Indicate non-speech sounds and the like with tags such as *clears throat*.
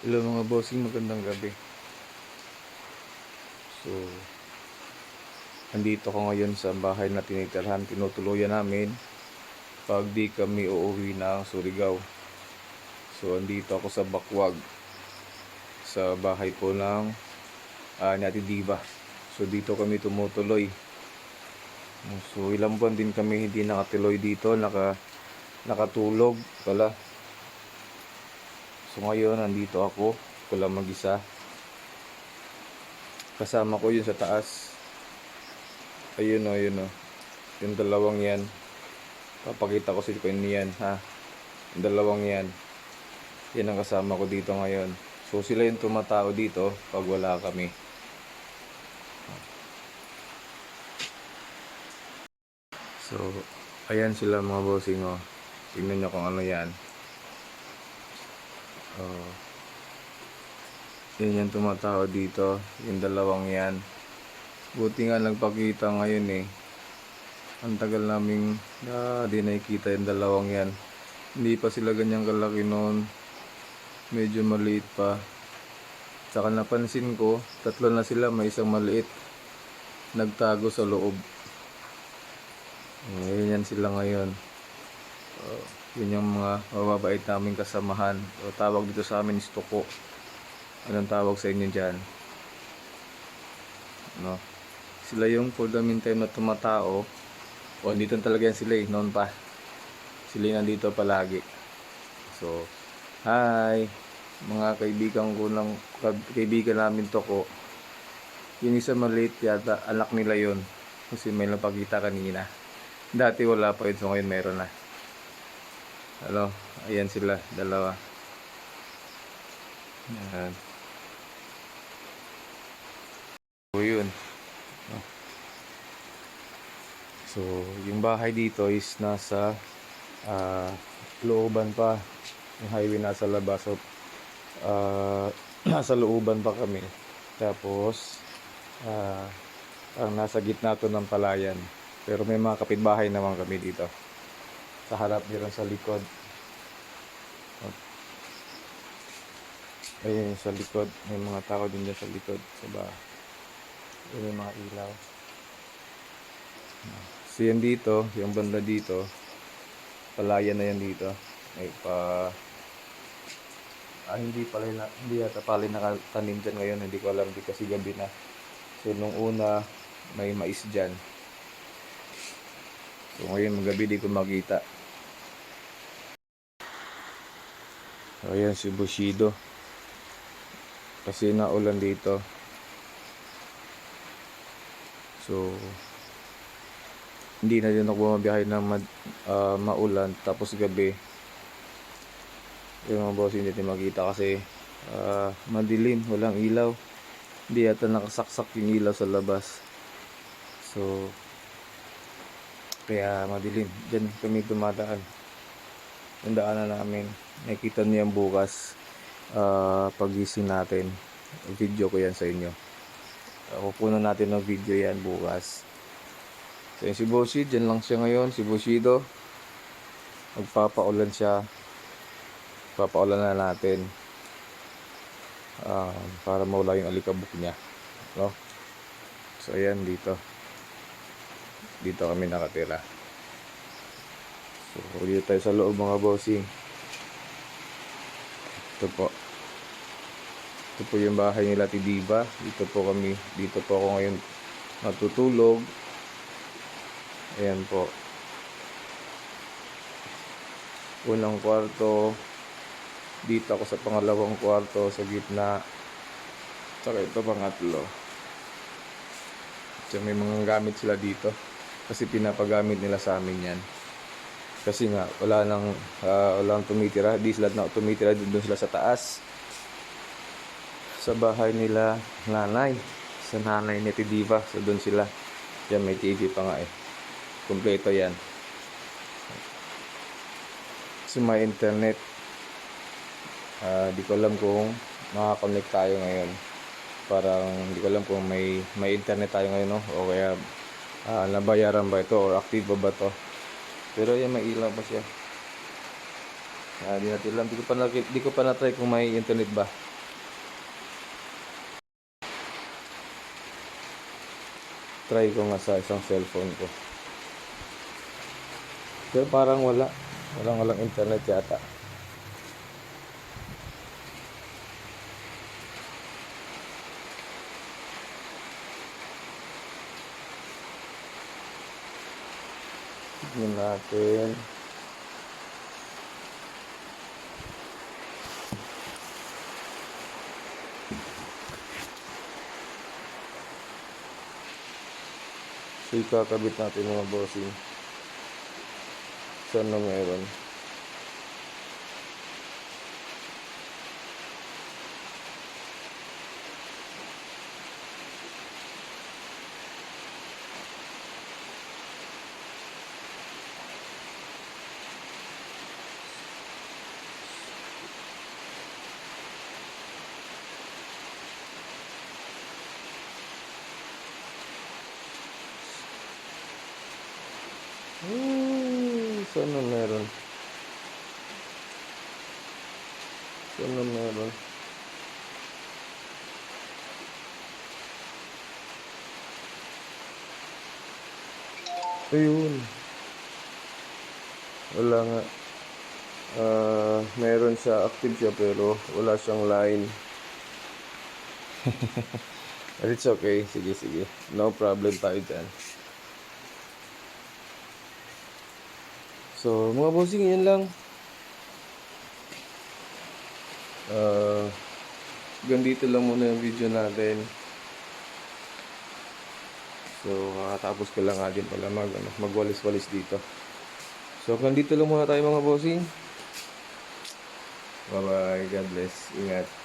Hello mga bossing, magandang gabi. So, andito ko ngayon sa bahay na tinitirhan, tinutuluyan namin pag di kami uuwi ng Surigao. So, andito ako sa Bakwag sa bahay po ng uh, ni Ate Diva. So, dito kami tumutuloy. So, ilang buwan din kami hindi nakatuloy dito, naka, nakatulog pala. So ngayon, nandito ako. Ko lang mag-isa. Kasama ko yun sa taas. Ayun o, ayun o. Yung dalawang yan. Papakita ko sa inyo yan, ha. Yung dalawang yan. Yan ang kasama ko dito ngayon. So sila yung tumatao dito pag wala kami. So, ayan sila mga bossing o. Tingnan nyo kung ano yan. Oh. Yan yung tumatao dito. Yung dalawang yan. Buti nga nagpakita ngayon eh. Ang tagal naming ah, di nakikita yung dalawang yan. Hindi pa sila ganyang kalaki noon. Medyo maliit pa. Saka napansin ko, tatlo na sila, may isang maliit. Nagtago sa loob. Ngayon yan sila ngayon. Oh, yun yung mga mababait naming kasamahan. O, tawag dito sa amin is Toko. Anong tawag sa inyo dyan? No? Sila yung for the meantime na tumatao. O, dito talaga yan sila eh, noon pa. Sila yung nandito palagi. So, hi! Mga kaibigan ko ng, kaibigan namin Toko. Yung isa maliit yata, anak nila yon Kasi may napakita kanina. Dati wala pa yun, so ngayon meron na. Ano, ayan sila, dalawa. Yan. So, yun. Oh. So, yung bahay dito is nasa ah, looban pa. Yung highway nasa labas. So, ah, *clears throat* nasa looban pa kami. Tapos, ah, ang nasa gitna to ng palayan. Pero may mga kapitbahay naman kami dito sa harap meron sa likod. Ayun sa likod. May mga tao din dyan sa likod sa ba Ayun, may mga ilaw. So yan dito yung banda dito. Palayan na yan dito. May pa ah, hindi pala na, hindi yata pala nakatanim dyan ngayon. Hindi ko alam di kasi gabi na. So nung una may mais dyan. So ngayon magabi di ko makita So, ayan si Bushido. Kasi naulan dito. So, hindi na din ako bumabiyahe ng mad- ah, maulan. Tapos gabi, yung mga boss hindi natin makita kasi ah, madilim, walang ilaw. Hindi yata nakasaksak yung ilaw sa labas. So, kaya madilim. Diyan kami dumadaan. Yung daanan namin. Nakita niyo yan bukas ah, pagising natin. Video ko yan sa inyo. Uh, kukunan natin ng video yan bukas. So yun si Boshi, dyan lang siya ngayon. Si Bushido. Magpapaulan siya. Papaulan na natin. Ah, para mawala yung alikabok niya. No? So ayan dito. Dito kami nakatira. So, dito tayo sa loob mga bossing. Ito po. Ito po yung bahay nila Tidiba. Dito po kami, dito po ako ngayon matutulog. Ayan po. Unang kwarto. Dito ako sa pangalawang kwarto sa gitna. Tsaka ito pangatlo. Tsaka may mga gamit sila dito. Kasi pinapagamit nila sa amin yan kasi nga wala nang uh, wala nang tumitira. Di sila na tumitira doon sila sa taas. Sa bahay nila nanay. Sa nanay ni Tidiva so doon sila. Yan may TV pa nga eh. Kompleto yan. So may internet. Uh, di ko alam kung makakonect tayo ngayon. Parang di ko alam kung may may internet tayo ngayon no? O kaya uh, nabayaran ba ito or active ba ba to pero yan may ilaw pa siya Ah, di natin alam. Di ko pa, na, di ko pa na-try kung may internet ba. Try ko nga sa isang cellphone ko. Pero parang wala. Walang walang internet yata. Tignan natin. So, ikakabit natin mga bossing. Saan na? Hmm, saan na meron? Saan na meron? Ayun. Wala nga. Ah, meron siya, active siya pero wala siyang line. But *laughs* it's okay. Sige, sige. No problem tayo dyan. So, mga bossing, yan lang. Uh, ganito lang muna yung video natin. So, kakatapos ko lang din pala mag, ano, magwalis-walis dito. So, ganito lang muna tayo mga bossing. Bye-bye. God bless. Ingat.